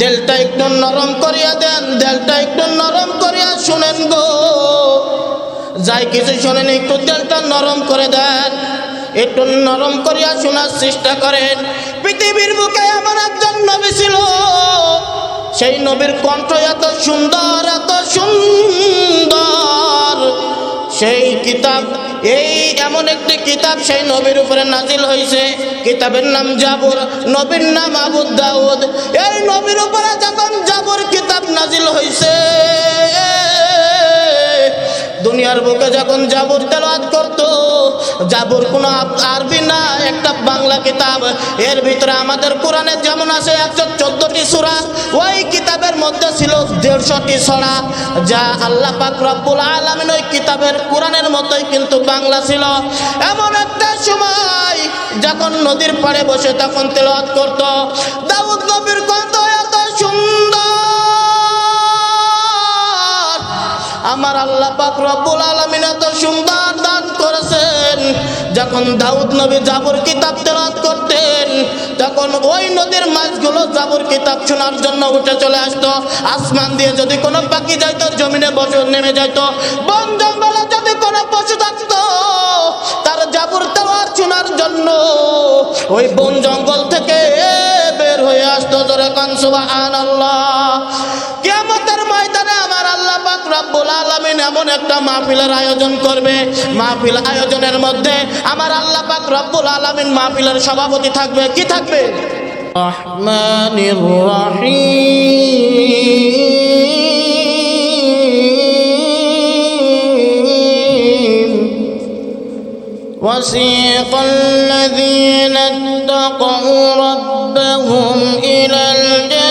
দেলটা একটু নরম করিয়া দেন দেলটা একটু নরম করিয়া শুনেন গো। যাই কিছু শোনেন, একটু দেলটা নরম করে দেন। একটু নরম করিয়া শোনার চেষ্টা করেন। পৃথিবীর বুকে এমন একজন নবী ছিল। সেই নবীর কণ্ঠ এত সুন্দর এত সুন্দর। সেই কিতাব, এই এমন একটি কিতাব সেই নবীর উপরে নাজিল হয়েছে কিতাবের নাম জাবর, নবীর নাম আবু দাউদ। এই নবীর উপরে যখন জাবর কিতাব নাজিল হয়েছে দুনিয়ার বুকে যখন জাবুর তেলাওয়াত করত, জাবুর কোনো আরবি না, একটা বাংলা কিতাব। এর ভিতরে আমাদের কোরআনে যেমন আছে একশো চোদ্দটি সুরা, ওই কিতাবের মধ্যে ছিল দেড়শোটি ছড়া যা আল্লাহ পাক রব্বুল আলমিন ওই কিতাবের কোরআনের মতোই কিন্তু বাংলা ছিল। এমন একটা সময় যখন নদীর পাড়ে বসে তখন তেলাওয়াত করত, দাউদ নবীর কত আমার আল্লাহ পাক রব্বুল আলামিন এত সুন্দর দান করেছেন। যখন দাউদ নবী জাবর কিতাব তেলাওয়াত করতেন, তখন ওই নদীর মাছগুলো জাবর কিতাব শোনার জন্য উঠে চলে আসতো। আসমান দিয়ে যদি কোনো পাখি যাইতো, জমিনে বসে নেমে যাইতো। বন জঙ্গলে যদি কোনো পশু থাকতো, তার জাবর তেলাওয়াত শোনার জন্য ওই বন জঙ্গল থেকে বের হয়ে আসতো। ধরে কান ময়দানে আমার আল্লাহ পাক রব্বুল আলামিন এমন একটা মাহফিলের আয়োজন করবে মাহফিল আয়োজনের মধ্যে আমার আল্লাহ পাক রব্বুল আলামিন মাহফিলের সভাপতি থাকবে কি থাকবে রহমানির রহিম وسيق الذين اتقوا ربهم إلى الجنة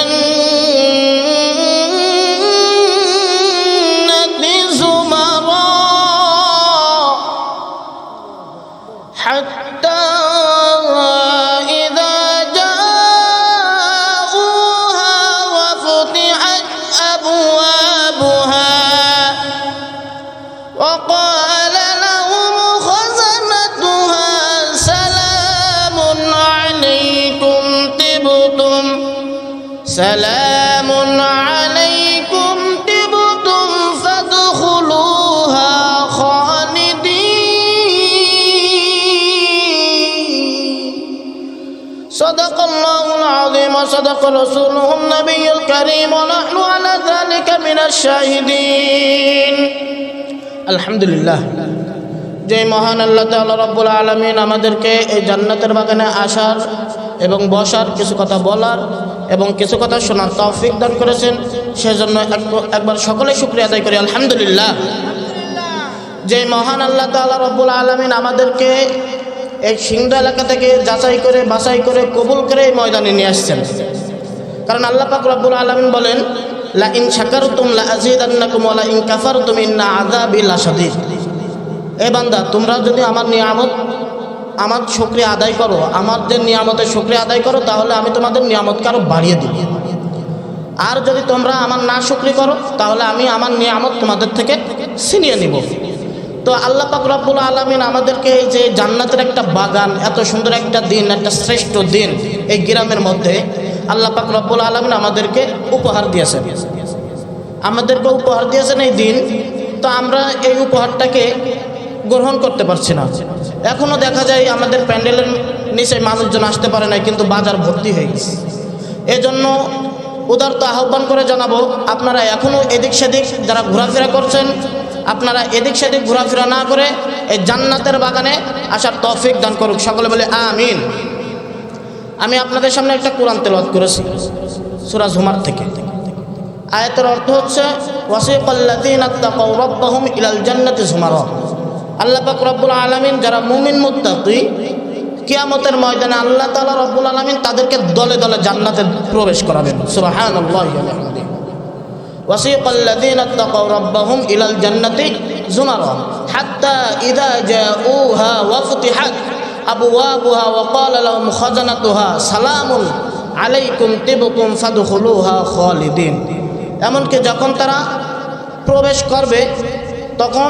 رسوله النبي الكريم ونحن على ذلك من الشاهدين আলহামদুলিল্লাহ যে মহান আল্লাহ তাআলা রব্বুল আলমিন আমাদেরকে এই জান্নাতের বাগানে আসার এবং বসার কিছু কথা বলার এবং কিছু কথা শোনার তৌফিক দান করেছেন সেজন্য এক- একবার সকলে শুক্রিয়া আদায় করি আলহামদুলিল্লাহ যে মহান আল্লাহ তাআলা রব্বুল আলমিন আমাদেরকে এই সিংড়া এলাকা থেকে যাচাই করে বাছাই করে কবুল করে এই ময়দানে নিয়ে আসছেন কারণ আল্লাহ পাক রব্বুল আলামিন বলেন লা ইন শাকারতুম লা আযীদান্নাকুম ওয়া লা ইন কাফারতুম ইন্না আযাবি লাশাদীদ। এ বান্দা, তোমরা যদি আমার নিয়ামত, আমার শুকরিয়া আদায় করো, আমার যে নিয়ামতের শুকরিয়া আদায় করো, তাহলে আমি তোমাদের নিয়ামতকে আরও বাড়িয়ে দিব। আর যদি তোমরা আমার না শুকরি করো, তাহলে আমি আমার নিয়ামত তোমাদের থেকে ছিনিয়ে নিব। তো আল্লাহ পাক রব্বুল আলমিন আমাদেরকে এই যে জান্নাতের একটা বাগান, এত সুন্দর একটা দিন, একটা শ্রেষ্ঠ দিন এই গ্রামের মধ্যে আল্লাহ পাক রব্বুল আলমিন আমাদেরকে উপহার দিয়েছেন। আমাদেরকে উপহার দিয়েছেন এই দিন, তো আমরা এই উপহারটাকে গ্রহণ করতে পারছি না। এখনও দেখা যায় আমাদের প্যান্ডেলের নিচে মানুষজন আসতে পারে না কিন্তু বাজার ভর্তি হয়ে গেছে। এজন্য উদারত আহ্বান করে জানাব, আপনারা এখনও এদিক সেদিক যারা ঘোরাফেরা করছেন, আপনারা এদিক সেদিক ঘোরাফেরা না করে এই জান্নাতের বাগানে আসার তৌফিক দান করুক। সকলে বলে, আমিন। আমি আপনাদের সামনে একটা কোরআন তেল করেছি সুরাজ হুমার থেকে। আয়তের অর্থ হচ্ছে ওয়াসিকাল্লাহম আল্লাহ রব্বুল আলমিন যারা মুমিন মুত্তাকি, কিয়ামতের ময়দানে আল্লাহ তালা রব্বুল আলমিন তাদেরকে দলে দলে জান্নাতে প্রবেশ করাবেন। সুবাহান ওয়াসিকাল্লাদিন রব্বাহুম ইলাল জান্নাতি জুমার হাত্তা ইদা জাউহা ওয়াফতিহাত আবুয়াবুহা ওয়াকাল লাহুম খাজানাতুহা, সালামুন আলাইকুম তিবকুম ফাদখুলুহা খালিদিন। এমনকি যখন তারা প্রবেশ করবে, তখন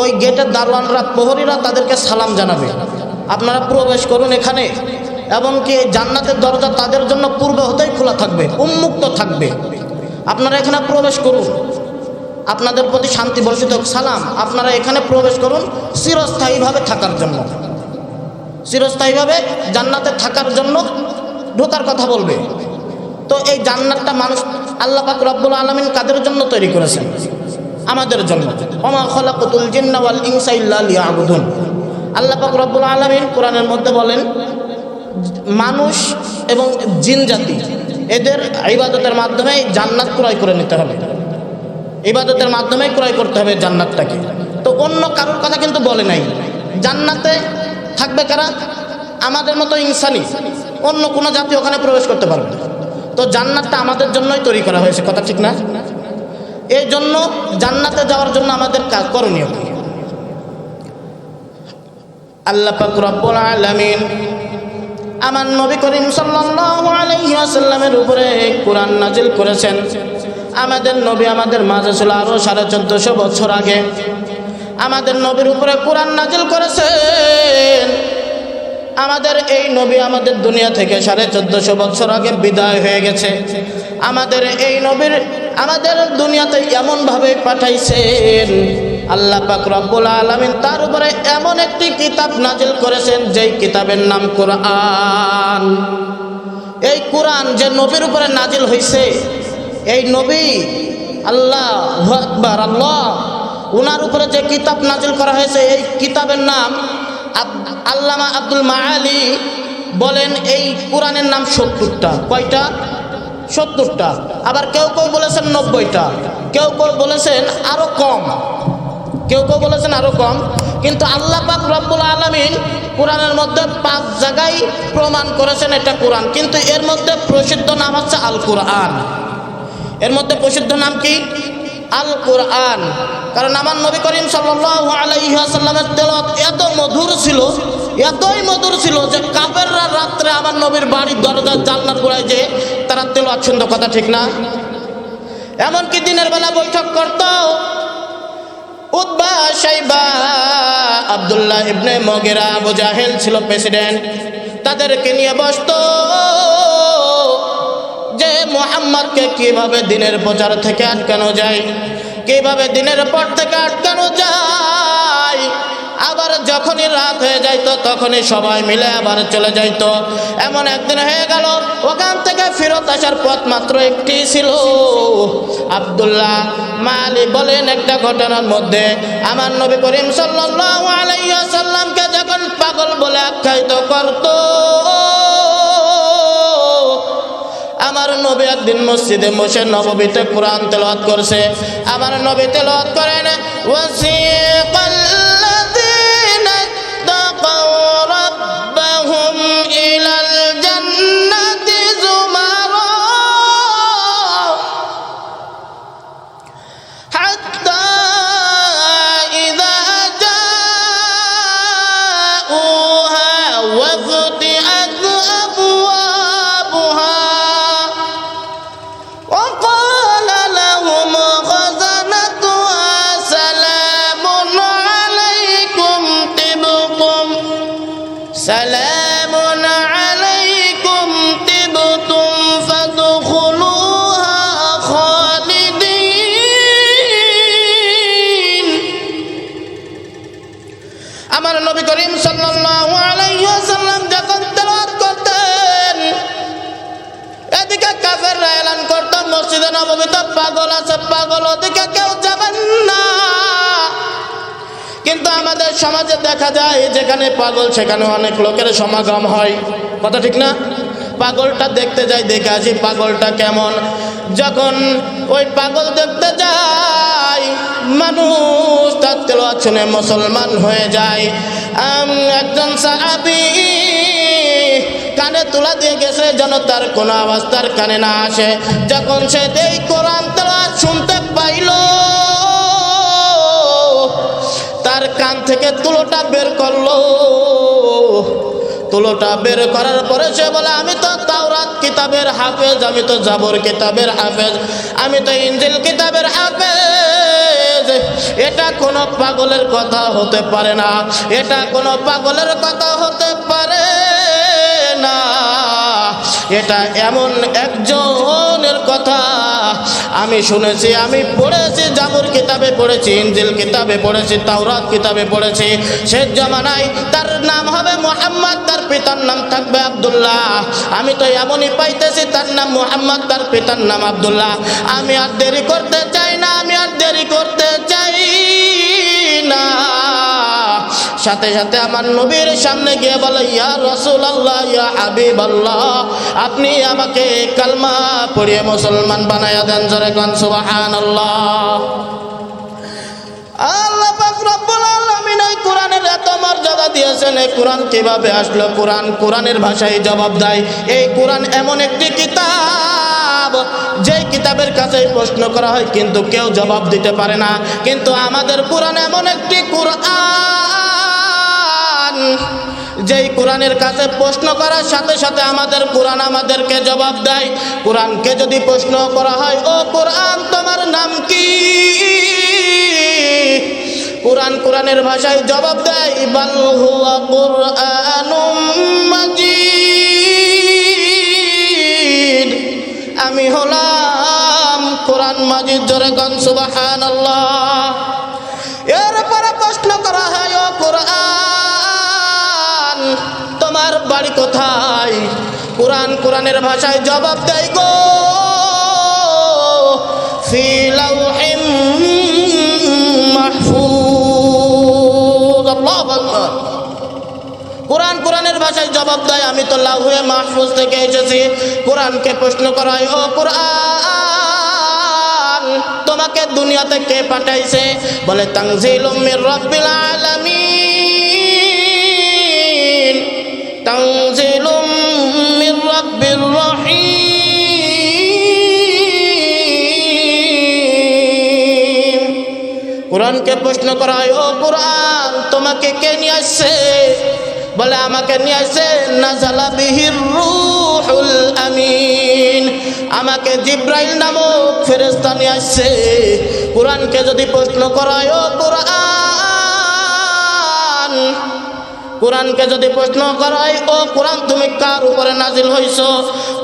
ওই গেটের দারোয়ানরা, প্রহরীরা তাদেরকে সালাম জানাবে। আপনারা প্রবেশ করুন এখানে। এমনকি জান্নাতের দরজা তাদের জন্য পূর্ব হতেই খোলা থাকবে, উন্মুক্ত থাকবে। আপনারা এখানে প্রবেশ করুন। আপনাদের প্রতি শান্তি বর্ষিত সালাম। আপনারা এখানে প্রবেশ করুন চিরস্থায়ীভাবে থাকার জন্য। চিরস্থায়ীভাবে জান্নাতে থাকার জন্য ঢোকার কথা বলবে। তো এই জান্নাতটা মানুষ আল্লাহ পাক রব্বুল আলমিন কাদের জন্য তৈরি করেছেন? আমাদের জন্য। অমা খলাকুতুল জিন্নাওয়াল ইনসা ইল্লা লিয়াবুদুন। আল্লাহ পাক রব্বুল আলমিন কোরআনের মধ্যে বলেন, মানুষ এবং জিন জাতি, এদের ইবাদতের মাধ্যমে জান্নাত ক্রয় করে নিতে হবে। ইবাদতের মাধ্যমে ক্রয় করতে হবে জান্নাতটাকে। তো অন্য কারোর কথা কিন্তু বলে নাই। জান্নাতে থাকবে কারা? আমাদের মতো ইনসানি। অন্য কোনো জাতি ওখানে প্রবেশ করতে পারবে না। তো জান্নাতটা আমাদের জন্যই তৈরি করা হয়েছে, কথা ঠিক না? এই জন্য জান্নাতে যাওয়ার জন্য আমাদের করণীয় কি? আল্লাহ পাক আলামিন আমার নবী করিম সাল্লাল্লাহু আলাইহি ওয়াসাল্লামের উপরে কোরআন নাজিল করেছেন। আমাদের নবী আমাদের মাঝে ছিল আরও সাড়ে চোদ্দশো বছর আগে। আমাদের নবীর উপরে কোরআন নাজিল করেছেন। আমাদের এই নবী আমাদের দুনিয়া থেকে সাড়ে চোদ্দশো বছর আগে বিদায় হয়ে গেছে। আমাদের এই নবীর আমাদের দুনিয়াতে এমনভাবে পাঠাইছেন, আল্লাহ পাক রব্বুল আলমিন তার উপরে এমন একটি কিতাব নাজিল করেছেন, যেই কিতাবের নাম কোরআন। এই কোরআন যে নবীর উপরে নাজিল হয়েছে এই নবী আল্লাহ আকবার, আল্লাহ উনার উপরে যে কিতাব নাজিল করা হয়েছে, এই কিতাবের নাম আল্লামা আব্দুল মাআলি বলেন এই কোরআনের নাম সত্তরটা। কয়টা? সত্তরটা। আবার কেউ কেউ বলেছেন নব্বইটা। কেউ কেউ বলেছেন আরও কম। কেউ কেউ বলেছেন আরও কম। কিন্তু আল্লাহ পাক রব্বুল আলমিন কোরআনের মধ্যে পাঁচ জায়গায় প্রমাণ করেছেন এটা কোরআন। কিন্তু এর মধ্যে প্রসিদ্ধ নাম হচ্ছে আল কোরআন এর মধ্যে প্রসিদ্ধ নাম কি? আল কোরআন কারণ আমার নবী করিম সাল্লাল্লাহু আলাইহি ওয়াসাল্লামের তেলাওয়াত এত মধুর ছিল, এতই মধুর ছিল যে কাফেররা রাত্রে আমার নবীর বাড়ির দরজার জানলার গোড়ায় যে তারা তেলাওয়াত শুনতো, কথা ঠিক না? এমনকি দিনের বেলা বৈঠক করতো। উদ্বা সাইবা আবদুল্লাহ ইবনে মগেরা, আবু ছিল প্রেসিডেন্ট, তাদেরকে নিয়ে বসতো। মোহাম্মদকে কীভাবে দিনের প্রচার থেকে আটকানো যায়? কীভাবে দিনের পর থেকে আটকানো যায়? আবার যখনই রাত হয়ে যাইত, তখনই সবাই মিলে আবার চলে যাইত। এমন একদিন হয়ে গেল, ওখান থেকে ফেরত আসার পথ মাত্র একটি ছিল। আব্দুল্লাহ মালি বলেন, একটা ঘটনার মধ্যে আমার নবী করিম সাল্লাল্লাহু আলাইহি ওয়াসাল্লামকে যখন পাগল বলে আখ্যায়িত করতো আমার নবী একদিন মসজিদে বসে নবীতে কোরআন তেলাওয়াত করছে। আমার নবী তেলাওয়াত করেন ওয়াসিকাল্লাযীনা মসজিদে নববীতে পাগল আছে, পাগল ওদিকে কেউ যাবেন না। কিন্তু আমাদের সমাজে দেখা যায়, যেখানে পাগল, সেখানে অনেক লোকের সমাগম হয়। কথা ঠিক না? পাগলটা দেখতে যাই, দেখে আসি পাগলটা কেমন। যখন ওই পাগল দেখতে যাই, মানুষ তার শুনে মুসলমান হয়ে যায়। একজন সাহাবি কানে তুলা দিয়ে গেছে, যেন তার কোনো আওয়াজ তার কানে না আসে। যখন সে এই কোরআন তেলাওয়াত শুনতে পাইল, তার কান থেকে তুলোটা বের করল। তুলোটা বের করার পরে সে বলে, আমি তো তাওরাত কিতাবের হাফেজ, আমি তো জাবর কিতাবের হাফেজ, আমি তো ইঞ্জিল কিতাবের হাফেজ। এটা কোনো পাগলের কথা হতে পারে না, এটা কোনো পাগলের কথা হতে এটা এমন একজনের কথা। আমি শুনেছি, আমি পড়েছি, জাবুর কিতাবে পড়েছি ইঞ্জিল কিতাবে পড়েছি, তাওরাত কিতাবে পড়েছি। শেষ জমানায় তার নাম হবে মোহাম্মদ, তার পিতার নাম থাকবে আব্দুল্লাহ। আমি তো এমনই পাইতেছি, তার নাম মোহাম্মদ, তার পিতার নাম আবদুল্লাহ। আমি আর দেরি করতে চাই না, আমি আর দেরি করতে চাই না। সাথে সাথে আমার নবীর সামনে গিয়ে বলে, ইয়া রসুল আল্লাহ ইয়া হাবিব আল্লাহ আপনি আমাকে কালমা পড়িয়ে মুসলমান বানাইয়া দেন জোরে কন সুবাহান আল্লাহ আল্লাহ দিয়েছেন, এই আসলো? ভাষায় জবাব দেয়, এই এমন একটি কিতাব কিতাবের প্রশ্ন করা হয়, কিন্তু কেউ জবাব দিতে পারে না। কিন্তু আমাদের কোরআন এমন একটি কোরআন, যেই কোরআনের কাছে প্রশ্ন করার সাথে সাথে আমাদের কোরআন আমাদেরকে জবাব দেয়। কোরআনকে যদি প্রশ্ন করা হয়, ও কোরআন, তোমার নাম কি? কোরআন কোরআনের ভাষায় জবাব দেয়, বাল হুয়া মাজিদ। আমি হলাম কোরআন মাজিদ, জোরে গন সুবহানাল্লাহ। এরপরে প্রশ্ন করা হয়, ও কোরআন, তোমার বাড়ি কোথায়? কোরআন কোরআনের ভাষায় জবাব দেয়, গো, ফি লাউহিম মাহফুজ। ভাষায় জবাব দেয়। আমি তো লাউহে মাহফুজ থেকে এসেছি। কোরআনকে প্রশ্ন করা হয় ও কোরআন, তোমাকে দুনিয়াতে কে পাঠাইছে? বলে মির রাব্বিল আলামিন। মির রাব্বির রহিম। কোরআনকে প্রশ্ন করা হয় ও কোরআন, তোমাকে কে নিয়ে আসছে? বলে, আমাকে নিয়ে আসছে নাজালা বিহির রুহুল আমিন। আমাকে জিব্রাইল নামক ফেরেস্তা নিয়ে আসছে। কোরআনকে যদি প্রশ্ন করা হয়, ও কোরআন? কোরআনকে যদি প্রশ্ন করা হয়, ও কোরআন, তুমি কার উপরে নাজিল হইছো?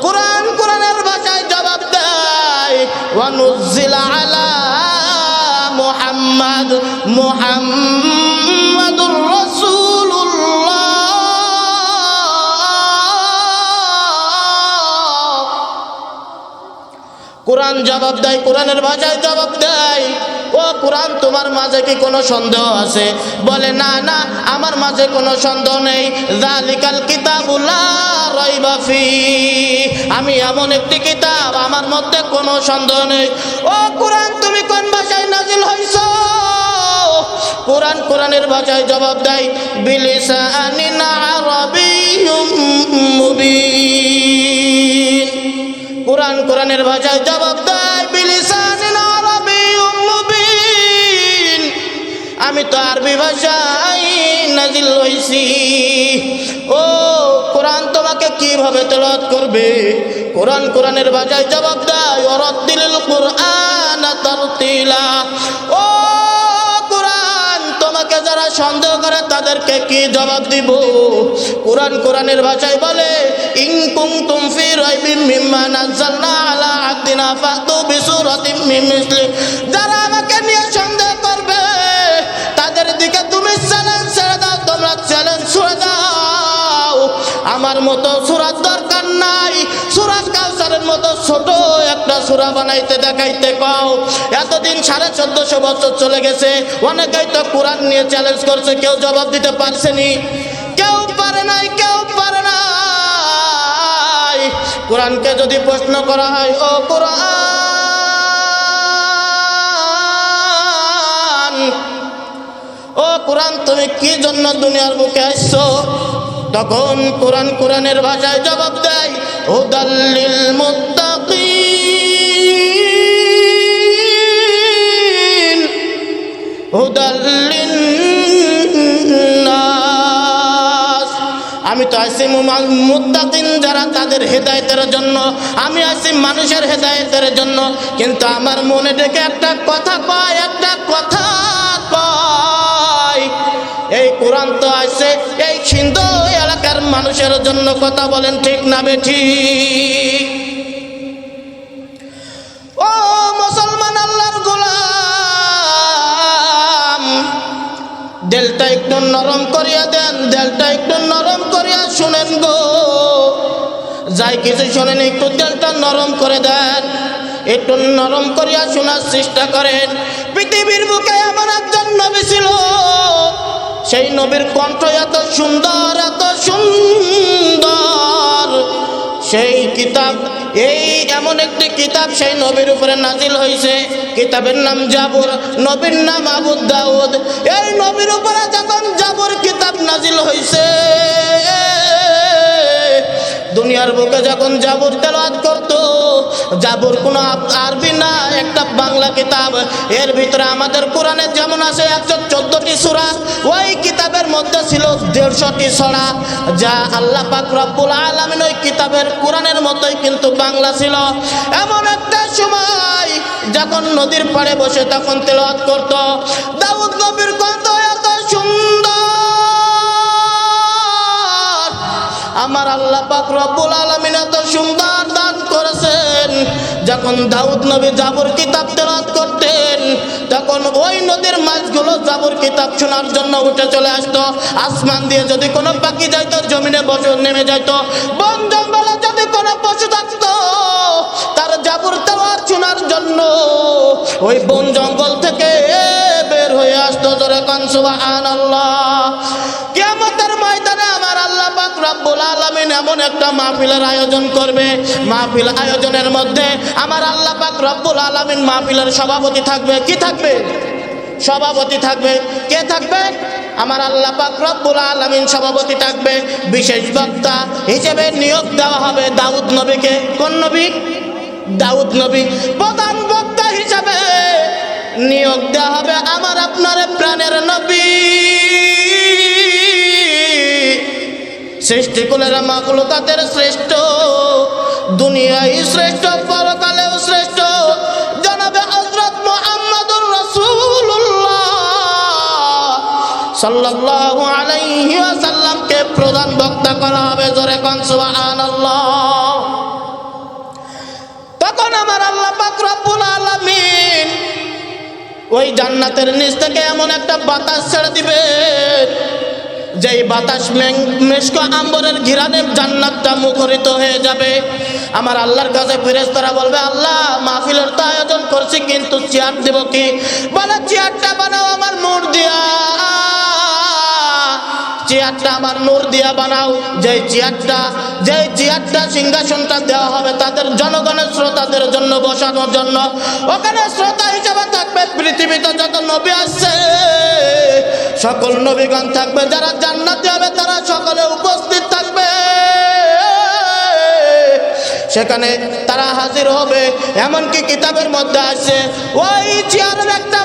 কোরআন কোরআনের ভাষায় জবাব দেয় ওয়ানুজিলা আলা মুহাম্মদ, মুহাম্মাদুর কোরআন জবাব দেয়, কোরআনের ভাষায় জবাব দেয়। ও কোরআন, তোমার মাঝে কি কোনো সন্দেহ আছে? বলে, না না, আমার মাঝে কোনো সন্দেহ নেই। জালিকাল কিতাবুল্লাহ রাইবা ফি। আমি এমন একটি কিতাব, আমার মধ্যে কোনো সন্দেহ নেই। ও কোরআন, তুমি কোন ভাষায় নাজিল হইছো? কোরআন কোরআনের ভাষায় জবাব দেয়, বিলিসানিন আরাবিয়্যুম মুবিন। কোরআন, কোরআনের ভাষায় জবাব দেয় বিলিসান আমি তো আরবি ভাষায় নাজিল হইছি। ও, কোরআন তোমাকে কীভাবে তলত করবে? কোরআন, কোরআনের ভাষায় জবাব দেয়, ওরাদ্দিল কোরআন ও সন্দেহ করে তাদেরকে কি জবাব দিব? কোরআন কোরআনের ভাষায় বলে, ইন কুনতুম ফি রাইবিম মিম্মা আলা আবদিনা ফাতু বিসুরাতিম মিন মিসলি। যারা আমাকে নিয়ে সন্দেহ করবে, তাদের দিকে তুমি চ্যালেঞ্জ ছেড়ে দাও, তোমরা চ্যালেঞ্জ ছুড়ে দাও। আমার মতো সুরাত দরকার নাই। সুরাত কাউসারের মতো ছোট একটা সুরা বানাইতে দেখাইতে পাও। এতদিন সাড়ে চোদ্দশো বছর চলে গেছে। অনেকেই তো কোরআন নিয়ে চ্যালেঞ্জ করছে, কেউ জবাব দিতে পারছেনি। কেউ পারে নাই, কেউ পারে নাই। কোরআনকে যদি প্রশ্ন করা হয়, ও কোরআন ও কোরআন, তুমি কি জন্য দুনিয়ার মুখে আসছো? তখন কোরআন কোরআনের ভাষায় জবাব দেয় হুদাল্লিল মুত্তাকিন হুদাল্লিন নাস আমি তো আছি মুত্তাকিন যারা তাদের হেদায়েতের জন্য। আমি আছি মানুষের হেদায়েতের জন্য। কিন্তু আমার মনে ডেকে একটা কথা কয় একটা কথা কয়। এই কোরআন তো আছে এই এলাকার মানুষের জন্য কথা বলেন ঠিক না বেঠি। ও মুসলমান আল্লাহর গোলাম, দেলটা একটু নরম করিয়া দেন, দেলটা একটু নরম করিয়া শুনেন গো। যাই কিছু শোনেন, একটু দেলটা নরম করে দেন, একটু নরম করিয়া শোনার চেষ্টা করেন। পৃথিবীর বুকে এমন একজন নবী ছিল। সেই নবীর কণ্ঠ এত সুন্দর এত সুন্দর। সেই কিতাব, এই এমন একটি কিতাব সেই নবীর উপরে নাজিল হয়েছে কিতাবের নাম জাবুর, নবীর নাম আবু দাউদ। এই নবীর উপরে যখন জাবুর কিতাব নাজিল হয়েছে দুনিয়ার বুকে যখন জাবুর তেলাওয়াত করত, জাবুর কোনো আরবি না, একটা বাংলা কিতাব। এর ভিতরে আমাদের কোরআনে যেমন আছে একশো চোদ্দটি সুরা, ওই কিতাবের মধ্যে ছিল দেড়শোটি সরা, যা আল্লাহ পাক রব্বুল আলমিন ওই কিতাবের কোরআনের মতোই কিন্তু বাংলা ছিল। এমন একটা সময় যখন নদীর পাড়ে বসে তখন তেলাওয়াত করত, দাউদ নবীর কত আমার আল্লাহ পাক রব্বুল আলামিন এত সুন্দর দান করেছেন। যখন দাউদ নবী জাবর কিতাব তেলাওয়াত করতেন, তখন ওই নদীর মাছগুলো জাবর কিতাব শোনার জন্য উঠে চলে আসতো। আসমান দিয়ে যদি কোনো পাখি যাইতো, জমিনে বসে নেমে যাইতো। বন জঙ্গলে যদি কোনো পশু থাকতো, তার জাবর তেলাওয়াত শোনার জন্য ওই বন জঙ্গল থেকে বের হয়ে আসতো। জোরে কান, সুবহানাল্লাহ। কিয়ামতের ময়দানে আল্লাহ রব্বুল আলামিন এমন একটা মাহফিলের আয়োজন করবে। মাহফিল আয়োজনের মধ্যে আমার আল্লাহ পাক রব্বুল আলামিন মাহফিলের সভাপতি থাকবে। কি থাকবে? সভাপতি থাকবে। কে থাকবে? আমার আল্লাহ পাক রব্বুল আলামিন সভাপতি থাকবে। বিশেষ বক্তা হিসেবে নিয়োগ দেওয়া হবে দাউদ নবীকে। কোন নবী? দাউদ নবী। প্রধান বক্তা হিসাবে নিয়োগ দেওয়া হবে আমার আপনার প্রাণের নবী। সৃষ্টিকুলের মাকলুকাতের শ্রেষ্ঠ। দুনিয়ায় শ্রেষ্ঠ, পরকালেও শ্রেষ্ঠ। জানাবে হজরত মোহাম্মদুর রসুল্লাহ সাল্লাল্লাহু আলাইহি ওয়াসাল্লামকে প্রধান বক্তা করা হবে জোরে কান, সুবহানাল্লাহ। তখন আমার আল্লাহ পাক রব্বুল ওই জান্নাতের নিচ থেকে এমন একটা বাতাস ছেড়ে দিবে যেই বাতাস মেশক আম্বরের ঘিরানে জান্নাতটা মুখরিত হয়ে যাবে। আমার আল্লাহর কাছে ফেরেশতারা বলবে, আল্লাহ, মাহফিলের তো আয়োজন করছি, কিন্তু চেয়ার দেব কি? বলে, চেয়ারটা বানাও আমার মোড় দিয়া। চেয়ারটা আমার নূর দিয়া বানাও। যে চেয়ারটা যে চেয়ারটা সিংহাসনটা দেওয়া হবে তাদের জনগণের শ্রোতাদের জন্য, বসানোর জন্য। ওখানে শ্রোতা হিসাবে থাকবে পৃথিবীতে যত নবী আসছে। সকল নবীগণ থাকবে, যারা জান্নাতি হবে তারা সকলে উপস্থিত থাকবে। সেখানে তারা হাজির হবে, এমনকি কিতাবের মধ্যে আছে ওই চেয়ারের একটা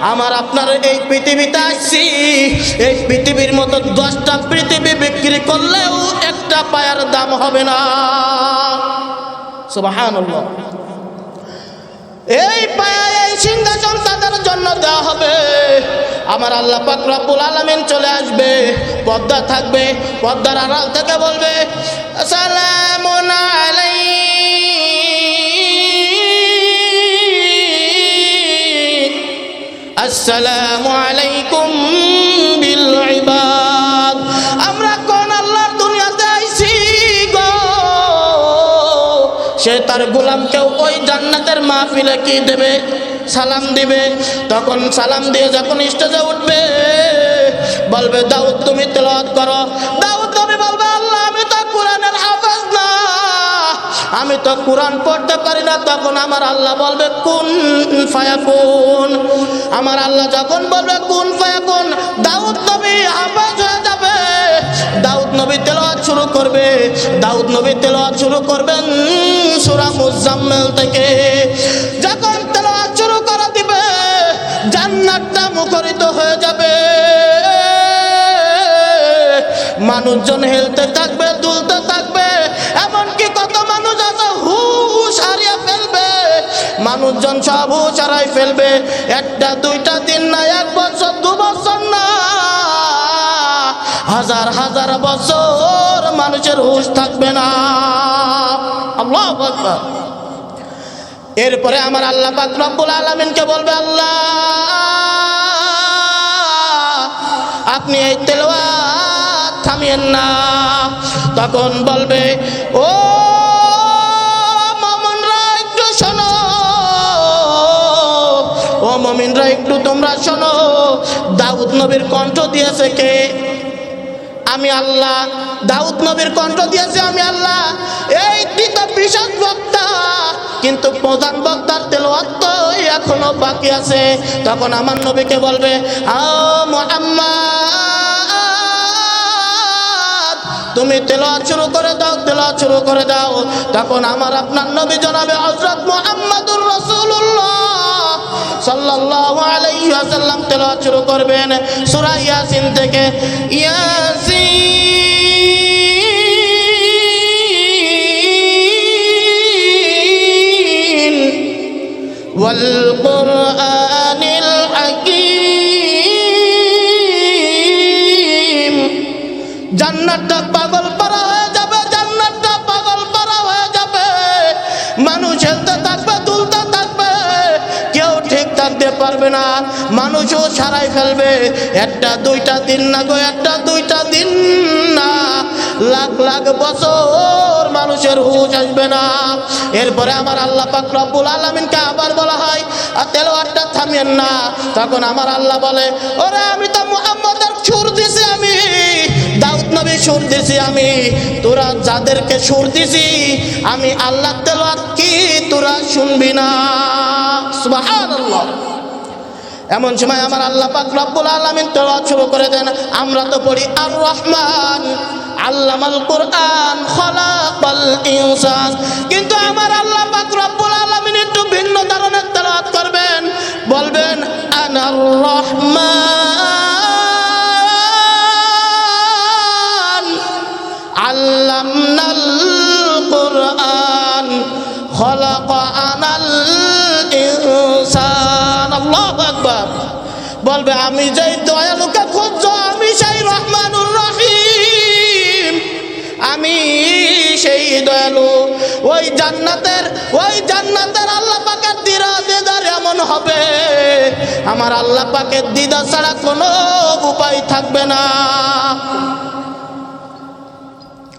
আমার আপনার এই পৃথিবীতে আসছি এই পৃথিবীর মতো দশটা পৃথিবী বিক্রি করলেও একটা পায়ের দাম হবে না। সুবহানাল্লাহ। এই পায়া এই সিংহাসন তাদের জন্য দেওয়া হবে। আমার আল্লাহ পাক আলামিন চলে আসবে। পর্দা থাকবে পর্দার আড়াল থেকে বলবে, সালামুন আসসালামু আলাইকুম বিল আমরা কোন আল্লাহর দুনিয়াতে আইছি গো। সে তার গোলামকেও ওই জান্নাতের মাহফিলে কি দেবে? সালাম দিবে। তখন সালাম দিয়ে যখন স্টেজে উঠবে, বলবে, দাউদ, তুমি তেলাওয়াত করো। আমি তো কোরআন পড়তে পারি না, তখন আমার আল্লাহ বলবে, কোন ফায়াকুন? আমার আল্লাহ যখন বলবে, কোন ফায়াকুন? দাউদ নবী হাফেজ হয়ে যাবে। দাউদ নবী তেলাওয়াত শুরু করবে। দাউদ নবী তেলাওয়াত শুরু করবেন সূরা মুজাম্মিল থেকে। যখন তেলাওয়াত শুরু করে দিবে, জান্নাতটা মুখরিত হয়ে যাবে। মানুষজন হেলতে থাকবে, দুলতে থাকবে মানুষজন সব হারাই ফেলবে। একটা, দুইটা দিন না, এক বছর, দু বছর না। হাজার হাজার বছর মানুষের হুশ থাকবে না। এরপরে আমার আল্লাহ পাক রব্বুল আলমিনকে বলবে, আল্লাহ, আপনি এই তেলাওয়াত থামিয়েন না। তখন বলবে, ও মমিনরা একটু তোমরা শোনো। দাউদ নবীর কণ্ঠ দিয়েছে কে? আমি আল্লাহ। দাউদ নবীর কণ্ঠ দিয়েছে আমি আল্লাহ। এই তো বিশাল বক্তা। কিন্তু প্রধান বক্তার তেলোয়াত এখনও বাকি আছে। তখন আমার নবীকে বলবে তুমি তেলাওয়াত শুরু করে দাও তেলাওয়াত শুরু করে দাও। তখন আমার আপনার নবী জনাবে হযরত মুহাম্মদুর রাসূলুল্লাহ। সাল্লাল্লাহু আলাইহি ওয়াসাল্লাম তেলাওয়াত শুরু করবেন সূরা ইয়াসিন থেকে ইয়াসিন والقرآن পারবে না। মানুষও সারাই ফেলবে। একটা, দুইটা দিন না গো, একটা, দুইটা দিন না। লাখ লাখ বছর মানুষের হুশ আসবে না। এরপরে আমার আল্লাহ পাক রব্বুল আলামিনকে আবার বলা হয়, আর তেলোয়ারটা থামিয়েন না। তখন আমার আল্লাহ বলে, ওরে, আমি তো মুহাম্মদের সুর দিছি আমি। দাউদ নবী সুর দিছি আমি। তোরা যাদেরকে সুর দিছি, আমি আল্লাহ তেলাওয়াত কি তোরা শুনবি না? সুবহানাল্লাহ। এমন সময় আমার আল্লাহ পাক রব্বুল আলামিন তেলাওয়াত শুরু করে দেন, আমরা তো পড়ি আর রহমান আল্লামাল কোরআন, খলাকাল ইনসান। কিন্তু আমার আল্লাহ পাক রব্বুল আলামিন একটু ভিন্ন ধরনের তেলাওয়াত করবেন। বলবেন আনার রহমান বলবে, আমি যেই দয়ালুকে খুঁজছো, আমি সেই রহমানুর রহিম। আমি সেই দয়ালু। ওই জান্নাতের ওই জান্নাতের আল্লাহ পাকের দিরা দেদার এমন হবে। আমার আল্লাহ পাকের দিদা ছাড়া কোনো উপায় থাকবে না।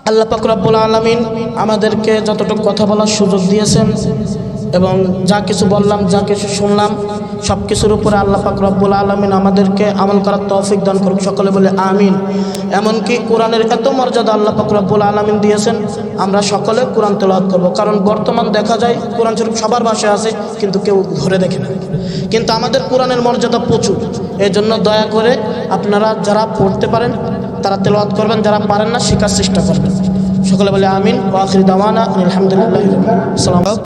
আল্লাহ পাক রব্বুল আলমিন আমাদেরকে যতটুকু কথা বলার সুযোগ দিয়েছেন এবং যা কিছু বললাম, যা কিছু শুনলাম সব কিছুর উপরে আল্লাহ পাক রব্বুল আলমিন আমাদেরকে আমল করার তৌফিক দান করুক, সকলে বলে আমিন। এমনকি কোরআনের এত মর্যাদা আল্লাহ পাক রব্বুল আলমিন দিয়েছেন, আমরা সকলে কোরআন তেলাওয়াত করব। কারণ বর্তমান দেখা যায়, কোরআন শরীফ সবার বাসায় আছে, কিন্তু কেউ ধরে দেখে না। কিন্তু আমাদের কোরআনের মর্যাদা প্রচুর। এই জন্য দয়া করে আপনারা যারা পড়তে পারেন, তারা তেলাওয়াত করবেন, যারা পারেন না, শেখার চেষ্টা করবেন। সকলে বলে আমিন ওয়াখির দাওয়ানা আলহামদুলিল্লাহ